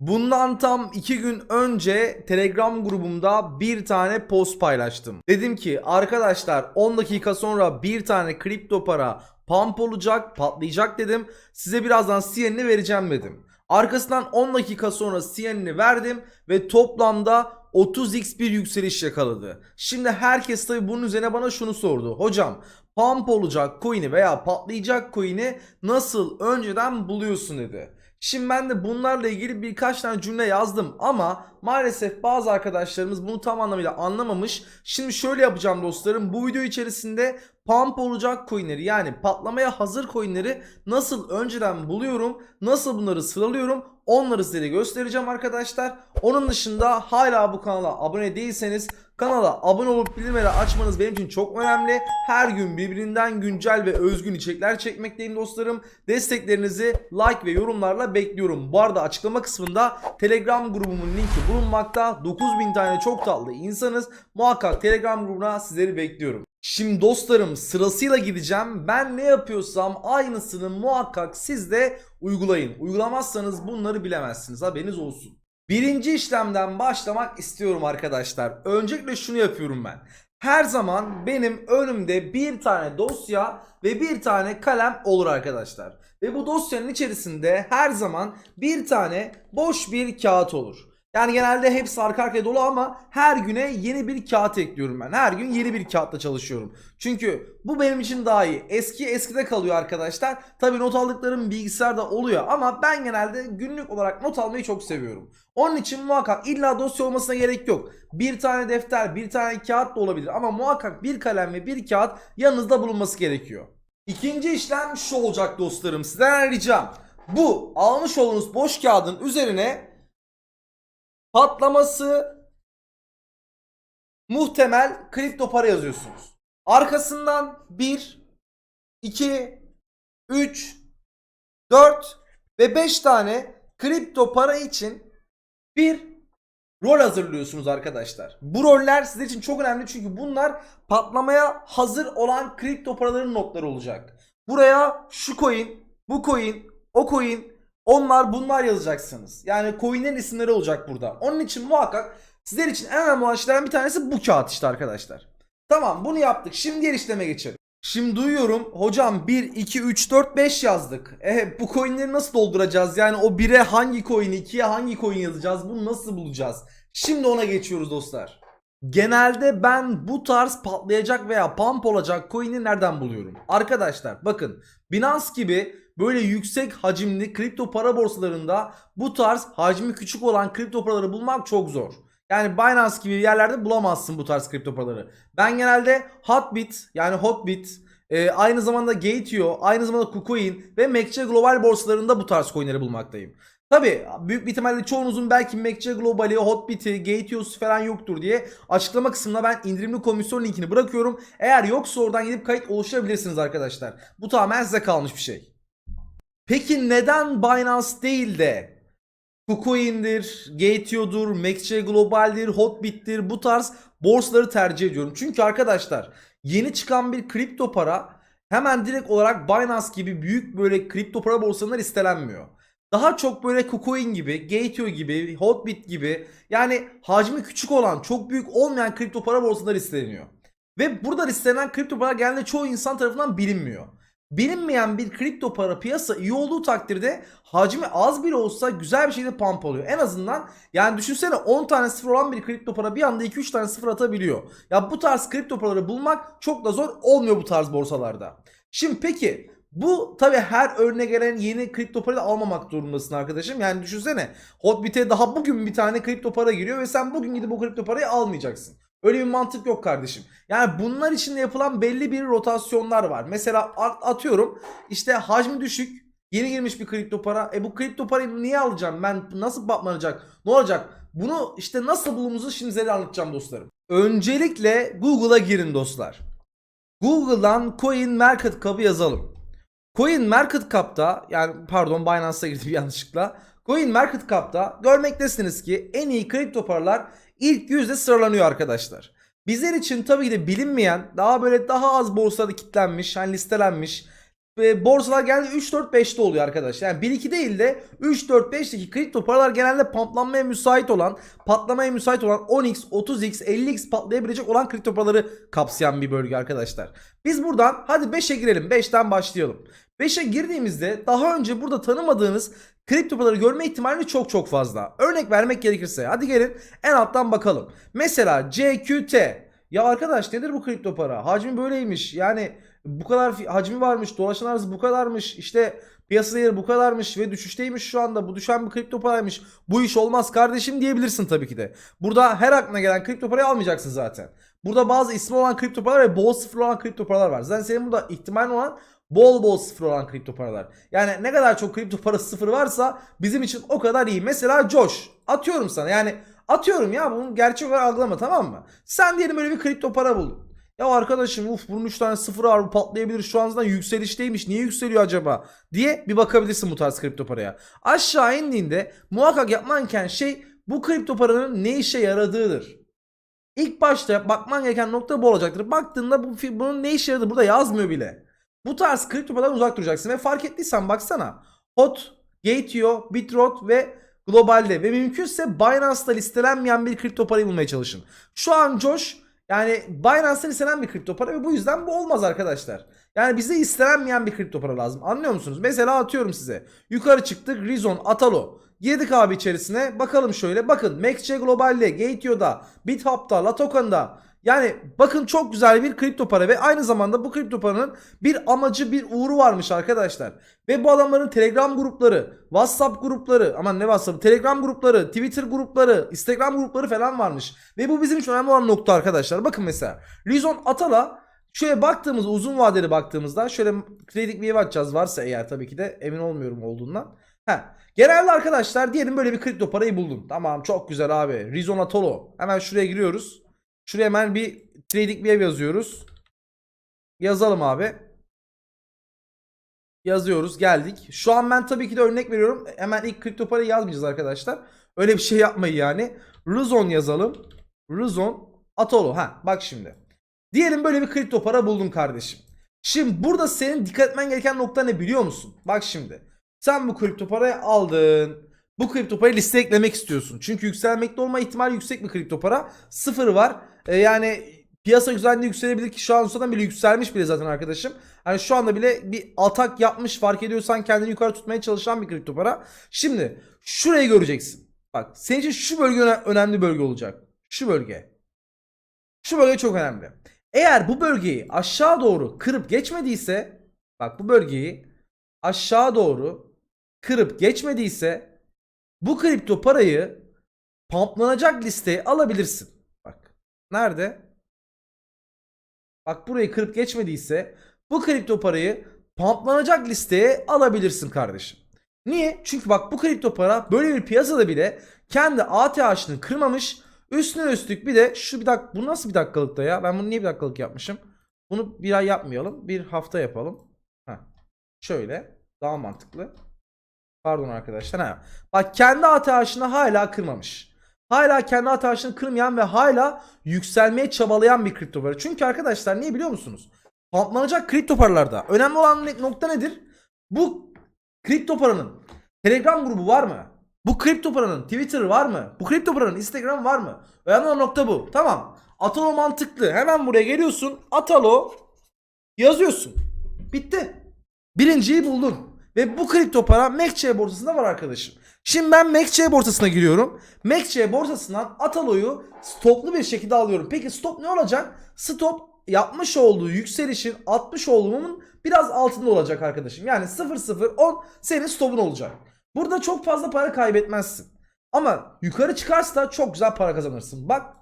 Bundan tam 2 gün önce Telegram grubumda bir tane post paylaştım. Dedim ki arkadaşlar 10 dakika sonra bir tane kripto para pump olacak, patlayacak dedim. Size birazdan sinyalini vereceğim dedim. Arkasından 10 dakika sonra sinyalini verdim ve toplamda 30x bir yükseliş yakaladı. Şimdi herkes tabi bunun üzerine bana şunu sordu. Hocam pump olacak coin'i veya patlayacak coin'i nasıl önceden buluyorsun dedi. Şimdi ben de bunlarla ilgili birkaç tane cümle yazdım ama maalesef bazı arkadaşlarımız bunu tam anlamıyla anlamamış. Şimdi şöyle yapacağım dostlarım. Bu video içerisinde pump olacak coinleri yani patlamaya hazır coinleri nasıl önceden buluyorum, nasıl bunları sıralıyorum onları size göstereceğim arkadaşlar. Onun dışında hala bu kanala abone değilseniz kanala abone olup bildirimleri açmanız benim için çok önemli. Her gün birbirinden güncel ve özgün içerikler çekmekteyim dostlarım. Desteklerinizi like ve yorumlarla bekliyorum. Bu arada açıklama kısmında Telegram grubumun linki bulunmakta. 9000 tane çok tatlı insanız. Muhakkak Telegram grubuna sizleri bekliyorum. Şimdi dostlarım sırasıyla gideceğim. Ben ne yapıyorsam aynısını muhakkak siz de uygulayın. Uygulamazsanız bunları bilemezsiniz. Haberiniz olsun. Birinci işlemden başlamak istiyorum arkadaşlar. Öncelikle şunu yapıyorum ben. Her zaman benim önümde bir tane dosya ve bir tane kalem olur arkadaşlar. Ve bu dosyanın içerisinde her zaman bir tane boş bir kağıt olur. Yani genelde hepsi arka arkaya dolu ama her güne yeni bir kağıt ekliyorum ben. Her gün yeni bir kağıtla çalışıyorum. Çünkü bu benim için daha iyi. Eski eskide kalıyor arkadaşlar. Tabi not aldıklarım bilgisayarda oluyor ama ben genelde günlük olarak not almayı çok seviyorum. Onun için muhakkak illa dosya olmasına gerek yok. Bir tane defter, bir tane kağıt da olabilir ama muhakkak bir kalem ve bir kağıt yanınızda bulunması gerekiyor. İkinci işlem şu olacak dostlarım. Sizden ricam. Bu almış olduğunuz boş kağıdın üzerine patlaması muhtemel kripto para yazıyorsunuz. Arkasından 1, 2, 3, 4 ve 5 tane kripto para için bir rol hazırlıyorsunuz arkadaşlar. Bu roller sizler için çok önemli çünkü bunlar patlamaya hazır olan kripto paraların notları olacak. Buraya şu coin, bu coin, o coin, onlar bunlar yazacaksınız. Yani coinlerin isimleri olacak burada. Onun için muhakkak sizler için en önemli olan şeylerden bir tanesi bu kağıt işte arkadaşlar. Tamam bunu yaptık. Şimdi diğer işleme geçelim. Şimdi duyuyorum hocam 1, 2, 3, 4, 5 yazdık. E, bu coinleri nasıl dolduracağız? Yani o 1'e hangi coin, 2'ye hangi coin yazacağız? Bunu nasıl bulacağız? Şimdi ona geçiyoruz dostlar. Genelde ben bu tarz patlayacak veya pump olacak coin'i nereden buluyorum? Arkadaşlar bakın Binance gibi böyle yüksek hacimli kripto para borsalarında bu tarz hacmi küçük olan kripto paraları bulmak çok zor. Yani Binance gibi yerlerde bulamazsın bu tarz kripto paraları. Ben genelde Hotbit yani Hotbit e, aynı zamanda Gate.io, aynı zamanda KuCoin ve MacC Global borsalarında bu tarz coinleri bulmaktayım. Tabi büyük bir ihtimalle çoğunuzun belki MacC Global'i, Hotbit'i, Gate.io'su falan yoktur diye açıklama kısmına ben indirimli komisyon linkini bırakıyorum. Eğer yoksa oradan gidip kayıt oluşturabilirsiniz arkadaşlar. Bu tamamen size kalmış bir şey. Peki neden Binance değil de KuCoin'dir, Gate.io'dur, MacC Global'dir, Hotbit'tir bu tarz borsaları tercih ediyorum. Çünkü arkadaşlar yeni çıkan bir kripto para hemen direkt olarak Binance gibi büyük böyle kripto para borsalarına listelenmiyor. Daha çok böyle KuCoin gibi, Gate.io gibi, Hotbit gibi yani hacmi küçük olan, çok büyük olmayan kripto para borsaları listeleniyor. Ve burada listelenen kripto para genelde çoğu insan tarafından bilinmiyor. Bilinmeyen bir kripto para piyasa iyi olduğu takdirde hacmi az bile olsa güzel bir şekilde pump oluyor. En azından yani düşünsene 10 tane sıfır olan bir kripto para bir anda 2-3 tane sıfır atabiliyor. Ya bu tarz kripto paraları bulmak çok da zor olmuyor bu tarz borsalarda. Şimdi peki bu tabi her örne gelen yeni kripto parayı almamak durumundasın arkadaşım. Yani düşünsene Hotbit'e daha bugün bir tane kripto para giriyor ve sen bugün gidip o kripto parayı almayacaksın. Öyle bir mantık yok kardeşim. Yani bunlar için yapılan belli bir rotasyonlar var. Mesela atıyorum işte hacmi düşük yeni girmiş bir kripto para. E bu kripto parayı niye alacağım? Ben nasıl baklanacak? Ne olacak? Bunu işte nasıl bulduğumuzu şimdi size anlatacağım dostlarım. Öncelikle Google'a girin dostlar. Google'dan Coin Market Cap'ı yazalım. Coin Market Cap'ta yani pardon Binance'a girdim yanlışlıkla. Coin Market Cap'ta görmektesiniz ki en iyi kripto paralar ilk yüzde sıralanıyor arkadaşlar. Bizler için tabii ki de bilinmeyen daha böyle daha az borsada kitlenmiş hani listelenmiş e, borsalar genelde 3-4-5'te oluyor arkadaşlar. Yani 1-2 değil de 3-4-5'teki kripto paralar genelde pamplanmaya müsait olan, patlamaya müsait olan 10x, 30x, 50x patlayabilecek olan kripto paraları kapsayan bir bölge arkadaşlar. Biz buradan hadi 5'e girelim. 5'ten başlayalım. 5'e girdiğimizde daha önce burada tanımadığınız kripto paraları görme ihtimali çok çok fazla. Örnek vermek gerekirse hadi gelin en alttan bakalım. Mesela CQT. Ya arkadaş nedir bu kripto para? Hacmi böyleymiş. Yani bu kadar hacmi varmış. Dolaşan arz bu kadarmış. İşte piyasa değeri bu kadarmış ve düşüşteymiş şu anda. Bu düşen bir kripto paraymış. Bu iş olmaz kardeşim diyebilirsin tabii ki de. Burada her aklına gelen kripto parayı almayacaksın zaten. Burada bazı ismi olan kripto paralar ve bol sıfır olan kripto paralar var. Zaten senin burada ihtimalin olan bol bol sıfır olan kripto paralar. Yani ne kadar çok kripto parası sıfır varsa bizim için o kadar iyi. Mesela Josh atıyorum sana yani atıyorum ya bunu gerçek olarak algılama tamam mı? Sen diyelim böyle bir kripto para buldun. Ya arkadaşım uf bunun 3 tane sıfır var bu patlayabilir şu an yükselişteymiş niye yükseliyor acaba diye bir bakabilirsin bu tarz kripto paraya. Aşağı indiğinde muhakkak yapman gereken şey bu kripto paranın ne işe yaradığıdır. İlk başta bakman gereken nokta bu olacaktır. Baktığında bu bunun ne işe yaradığı burada yazmıyor bile. Bu tarz kripto paralardan uzak duracaksın ve fark ettiysen baksana. HOT, Gateo, Bitrot ve globalde ve mümkünse Binance'da listelenmeyen bir kripto parayı bulmaya çalışın. Şu an Josh yani Binance'da listelenen bir kripto para ve bu yüzden bu olmaz arkadaşlar. Yani bize istenmeyen bir kripto para lazım. Anlıyor musunuz? Mesela atıyorum size. Yukarı çıktık. Rizon, Atalo. Girdik abi içerisine. Bakalım şöyle. Bakın MaxC Global'de, Gateo'da, BitHub'da, Latokan'da. Yani bakın çok güzel bir kripto para ve aynı zamanda bu kripto paranın bir amacı, bir uğru varmış arkadaşlar. Ve bu adamların Telegram grupları, WhatsApp grupları, aman ne WhatsApp, Telegram grupları, Twitter grupları, Instagram grupları falan varmış. Ve bu bizim için önemli olan nokta arkadaşlar. Bakın mesela Rizon Atala şöyle baktığımız uzun vadeli baktığımızda şöyle trading wave açacağız varsa eğer tabii ki de emin olmuyorum olduğundan. Heh. Genelde arkadaşlar diyelim böyle bir kripto parayı buldun. Tamam çok güzel abi. Rizon Atolo. Hemen şuraya giriyoruz. Şuraya hemen bir trading wave yazıyoruz. Yazalım abi. Yazıyoruz geldik. Şu an ben tabii ki de örnek veriyorum. Hemen ilk kripto parayı yazmayacağız arkadaşlar. Öyle bir şey yapmayın yani. Rizon yazalım. Rizon Atolo. Ha bak şimdi. Diyelim böyle bir kripto para buldun kardeşim. Şimdi burada senin dikkat etmen gereken nokta ne biliyor musun? Bak şimdi. Sen bu kripto parayı aldın. Bu kripto parayı listeye eklemek istiyorsun. Çünkü yükselmekte olma ihtimali yüksek bir kripto para. Sıfır var. Ee, yani piyasa güzelliğinde yükselebilir ki şu an zaten bile yükselmiş bile zaten arkadaşım. Hani şu anda bile bir atak yapmış fark ediyorsan kendini yukarı tutmaya çalışan bir kripto para. Şimdi şurayı göreceksin. Bak senin için şu bölge öne- önemli bölge olacak. Şu bölge. Şu bölge çok önemli. Eğer bu bölgeyi aşağı doğru kırıp geçmediyse bak bu bölgeyi aşağı doğru kırıp geçmediyse bu kripto parayı pumplanacak listeye alabilirsin. Nerede? Bak burayı kırıp geçmediyse bu kripto parayı pumplanacak listeye alabilirsin kardeşim. Niye? Çünkü bak bu kripto para böyle bir piyasada bile kendi ATH'ını kırmamış. Üstüne üstlük bir de şu bir dakika bu nasıl bir dakikalıkta ya? Ben bunu niye bir dakikalık yapmışım? Bunu bir ay yapmayalım. Bir hafta yapalım. Heh. Şöyle daha mantıklı. Pardon arkadaşlar. Ha. Bak kendi ATH'ını hala kırmamış. Hala kendi ATH'ını kırmayan ve hala yükselmeye çabalayan bir kripto para. Çünkü arkadaşlar niye biliyor musunuz? Pumplanacak kripto paralarda önemli olan nokta nedir? Bu kripto paranın Telegram grubu var mı? Bu kripto paranın Twitter var mı? Bu kripto paranın Instagram var mı? Önemli olan nokta bu. Tamam. Atalo mantıklı. Hemen buraya geliyorsun. Atalo yazıyorsun. Bitti. Birinciyi buldun. Ve bu kripto para MaxC borsasında var arkadaşım. Şimdi ben MaxC borsasına giriyorum. MaxC borsasından Atalo'yu stoplu bir şekilde alıyorum. Peki stop ne olacak? Stop yapmış olduğu yükselişin 60 olduğumun biraz altında olacak arkadaşım. Yani 0-0-10 senin stopun olacak. Burada çok fazla para kaybetmezsin. Ama yukarı çıkarsa çok güzel para kazanırsın. Bak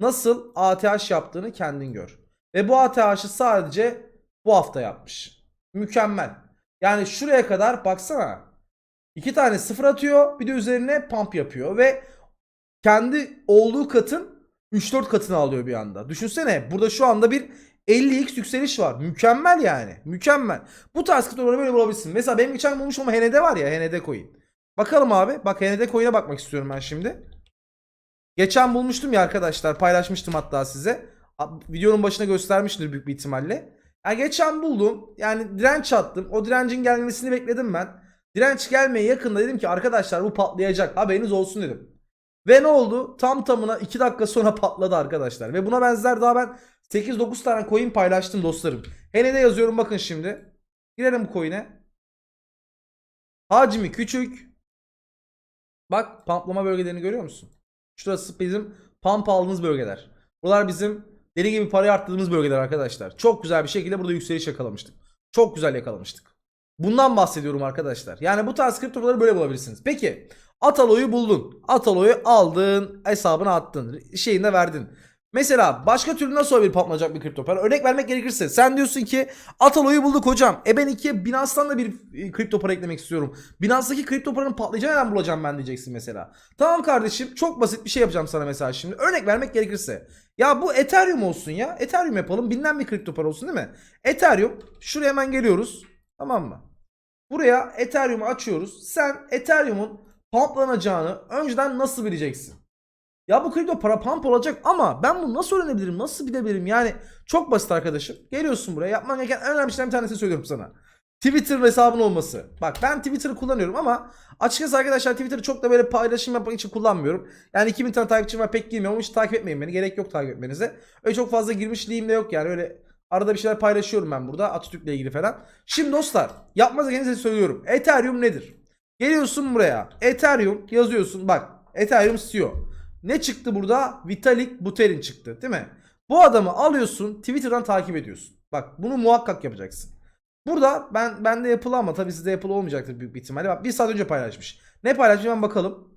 nasıl ATH yaptığını kendin gör. Ve bu ATH'ı sadece bu hafta yapmış. Mükemmel. Yani şuraya kadar baksana. İki tane sıfır atıyor bir de üzerine pump yapıyor ve kendi olduğu katın 3-4 katını alıyor bir anda. Düşünsene burada şu anda bir 50x yükseliş var. Mükemmel yani. Mükemmel. Bu tarz kriptoları böyle bulabilirsin. Mesela benim geçen bulmuş ama HND var ya HND coin. Bakalım abi. Bak HND coin'e bakmak istiyorum ben şimdi. Geçen bulmuştum ya arkadaşlar. Paylaşmıştım hatta size. Videonun başına göstermiştir büyük bir ihtimalle. Yani geçen buldum. Yani direnç attım. O direncin gelmesini bekledim ben. Direnç gelmeye yakında dedim ki arkadaşlar bu patlayacak. Haberiniz olsun dedim. Ve ne oldu? Tam tamına 2 dakika sonra patladı arkadaşlar. Ve buna benzer daha ben 8-9 tane coin paylaştım dostlarım. Hele de yazıyorum bakın şimdi. Girelim coin'e. Hacmi küçük. Bak pamplama bölgelerini görüyor musun? Şurası bizim pump aldığımız bölgeler. Buralar bizim deli gibi parayı arttırdığımız bölgeler arkadaşlar. Çok güzel bir şekilde burada yükseliş yakalamıştık. Çok güzel yakalamıştık. Bundan bahsediyorum arkadaşlar. Yani bu tarz kriptoları böyle bulabilirsiniz. Peki Atalo'yu buldun. Atalo'yu aldın. Hesabına attın. Şeyini de verdin. Mesela başka türlü nasıl olabilir patlayacak bir kripto para? Örnek vermek gerekirse sen diyorsun ki Atalo'yu bulduk hocam. E ben ikiye Binance'dan da bir e, kripto para eklemek istiyorum. Binance'daki kripto paranın patlayacağını nereden bulacağım ben diyeceksin mesela. Tamam kardeşim çok basit bir şey yapacağım sana mesela şimdi. Örnek vermek gerekirse. Ya bu Ethereum olsun ya. Ethereum yapalım. Bilinen bir kripto para olsun değil mi? Ethereum. Şuraya hemen geliyoruz. Tamam mı? Buraya Ethereum'u açıyoruz. Sen Ethereum'un pumplanacağını önceden nasıl bileceksin? Ya bu kripto para pump olacak ama ben bunu nasıl öğrenebilirim? Nasıl bilebilirim? Yani çok basit arkadaşım. Geliyorsun buraya. Yapman gereken en önemli şeylerden bir tanesini söylüyorum sana. Twitter hesabın olması. Bak ben Twitter'ı kullanıyorum ama açıkçası arkadaşlar Twitter'ı çok da böyle paylaşım yapmak için kullanmıyorum. Yani 2000 tane takipçim var pek girmiyorum hiç takip etmeyin beni. Gerek yok takip etmenize. Öyle çok fazla girmişliğim de yok yani öyle arada bir şeyler paylaşıyorum ben burada Atatürk'le ilgili falan. Şimdi dostlar gerekeni size söylüyorum. Ethereum nedir? Geliyorsun buraya. Ethereum yazıyorsun bak. Ethereum CEO. Ne çıktı burada? Vitalik Buterin çıktı değil mi? Bu adamı alıyorsun Twitter'dan takip ediyorsun. Bak bunu muhakkak yapacaksın. Burada ben bende yapılı ama tabii sizde yapılı olmayacaktır büyük bir ihtimalle. Bak bir saat önce paylaşmış. Ne paylaşmış hemen bakalım.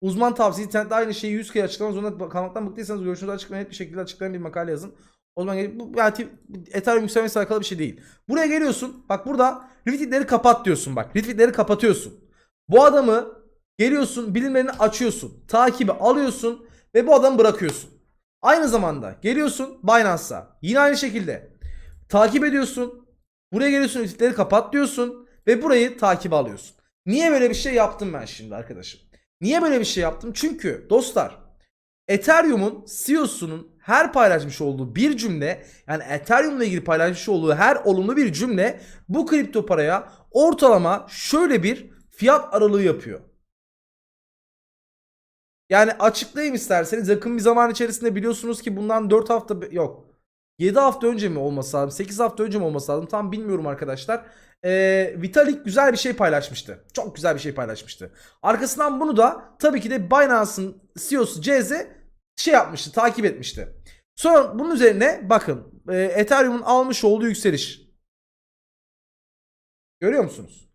Uzman tavsiye internette aynı şeyi 100 kere açıklamak zorunda kalmaktan bıktıysanız görüşünüzü açıklayan net bir şekilde açıklayan bir makale yazın. O zaman bu yani Ethereum yükselmesiyle alakalı bir şey değil. Buraya geliyorsun. Bak burada retweetleri kapat diyorsun bak. Retweetleri kapatıyorsun. Bu adamı geliyorsun bilimlerini açıyorsun. Takibi alıyorsun ve bu adamı bırakıyorsun. Aynı zamanda geliyorsun Binance'a. Yine aynı şekilde takip ediyorsun. Buraya geliyorsun retweetleri kapat diyorsun ve burayı takip alıyorsun. Niye böyle bir şey yaptım ben şimdi arkadaşım? Niye böyle bir şey yaptım? Çünkü dostlar Ethereum'un CEO'sunun her paylaşmış olduğu bir cümle yani Ethereum'la ilgili paylaşmış olduğu her olumlu bir cümle bu kripto paraya ortalama şöyle bir fiyat aralığı yapıyor. Yani açıklayayım isterseniz yakın bir zaman içerisinde biliyorsunuz ki bundan 4 hafta yok. 7 hafta önce mi olması lazım? 8 hafta önce mi olması lazım? Tam bilmiyorum arkadaşlar. Ee, Vitalik güzel bir şey paylaşmıştı. Çok güzel bir şey paylaşmıştı. Arkasından bunu da tabii ki de Binance'ın CEO'su CZ şey yapmıştı, takip etmişti. Sonra bunun üzerine bakın e, Ethereum'un almış olduğu yükseliş. Görüyor musunuz?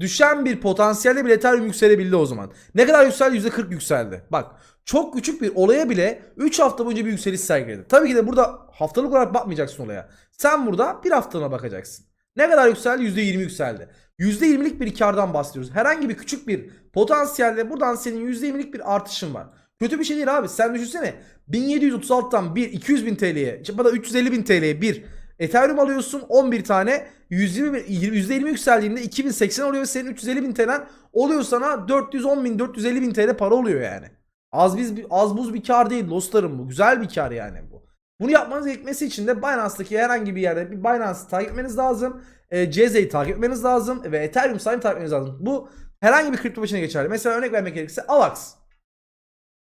Düşen bir potansiyelde bir Ethereum yükselebildi o zaman. Ne kadar yükseldi? %40 yükseldi. Bak çok küçük bir olaya bile 3 hafta boyunca bir yükseliş sergiledi. Tabii ki de burada haftalık olarak bakmayacaksın olaya. Sen burada bir haftalığına bakacaksın. Ne kadar yükseldi? %20 yükseldi. %20'lik bir kardan bahsediyoruz. Herhangi bir küçük bir potansiyelde buradan senin %20'lik bir artışın var. Kötü bir şey değil abi. Sen düşünsene 1736'dan bir 200 bin TL'ye ya da 350 bin TL'ye bir Ethereum alıyorsun 11 tane 120, bin- %20 yükseldiğinde 2080 oluyor ve senin 350 bin TL'n oluyor sana 410 bin 450 bin TL para oluyor yani. Az biz az buz bir kar değil dostlarım bu. Güzel bir kar yani bu. Bunu yapmanız gerekmesi için de Binance'daki herhangi bir yerde bir Binance'ı takip etmeniz lazım. E, CZ'yi takip etmeniz lazım ve Ethereum sayını takip etmeniz lazım. Bu herhangi bir kripto başına geçerli. Mesela örnek vermek gerekirse AVAX.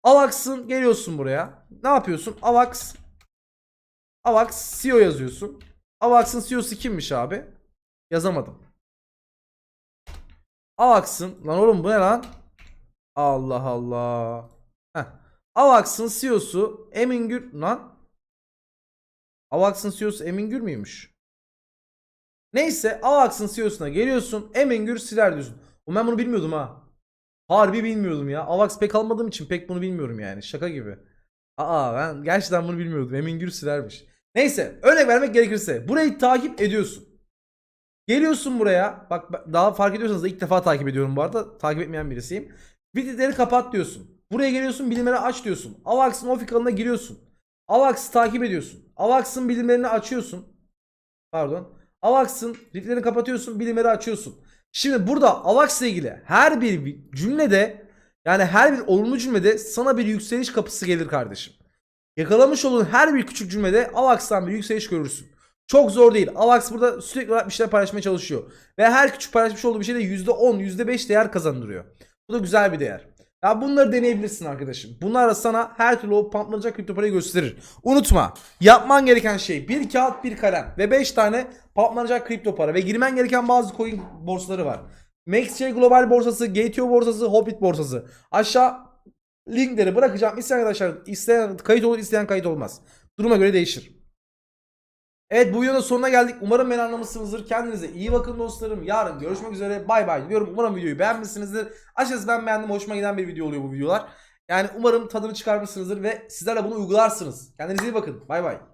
AVAX'ın geliyorsun buraya. Ne yapıyorsun? AVAX AVAX CEO yazıyorsun. AVAX'ın CEO'su kimmiş abi? Yazamadım. AVAX'ın lan oğlum bu ne lan? Allah Allah. Heh. AVAX'ın CEO'su Emin Gür lan. AVAX'ın CEO'su Emin Gür müymüş? Neyse AVAX'ın CEO'suna geliyorsun. Emin Gür Siler diyorsun. Ben bunu bilmiyordum ha. Harbi bilmiyordum ya. AVAX pek almadığım için pek bunu bilmiyorum yani. Şaka gibi. Aa ben gerçekten bunu bilmiyordum. Emin Gür Siler'miş. Neyse örnek vermek gerekirse burayı takip ediyorsun. Geliyorsun buraya. Bak daha fark ediyorsanız da ilk defa takip ediyorum bu arada. Takip etmeyen birisiyim. Widgetleri kapat diyorsun. Buraya geliyorsun bilimleri aç diyorsun. Avax'ın Office kanalına giriyorsun. Avax'ı takip ediyorsun. Avax'ın bilimlerini açıyorsun. Pardon. Avax'ın linklerini kapatıyorsun, bilimleri açıyorsun. Şimdi burada Avax'la ilgili her bir cümlede yani her bir olumlu cümlede sana bir yükseliş kapısı gelir kardeşim. Yakalamış olduğun her bir küçük cümlede Avax'tan bir yükseliş görürsün. Çok zor değil. Avax burada sürekli bir şeyler paylaşmaya çalışıyor. Ve her küçük paylaşmış olduğu bir şeyde %10, %5 değer kazandırıyor. Bu da güzel bir değer. Ya bunları deneyebilirsin arkadaşım. Bunlar sana her türlü o pamplanacak kripto parayı gösterir. Unutma. Yapman gereken şey bir kağıt bir kalem ve 5 tane pamplanacak kripto para ve girmen gereken bazı coin borsaları var. MaxJ Global borsası, GTO borsası, Hobbit borsası. Aşağı linkleri bırakacağım. İsteyen arkadaşlar isteyen kayıt olur, isteyen kayıt olmaz. Duruma göre değişir. Evet bu videonun sonuna geldik. Umarım beni anlamışsınızdır. Kendinize iyi bakın dostlarım. Yarın görüşmek üzere. Bay bay diyorum. Umarım videoyu beğenmişsinizdir. Açıkçası ben beğendim. Hoşuma giden bir video oluyor bu videolar. Yani umarım tadını çıkarmışsınızdır ve sizler de bunu uygularsınız. Kendinize iyi bakın. Bay bay.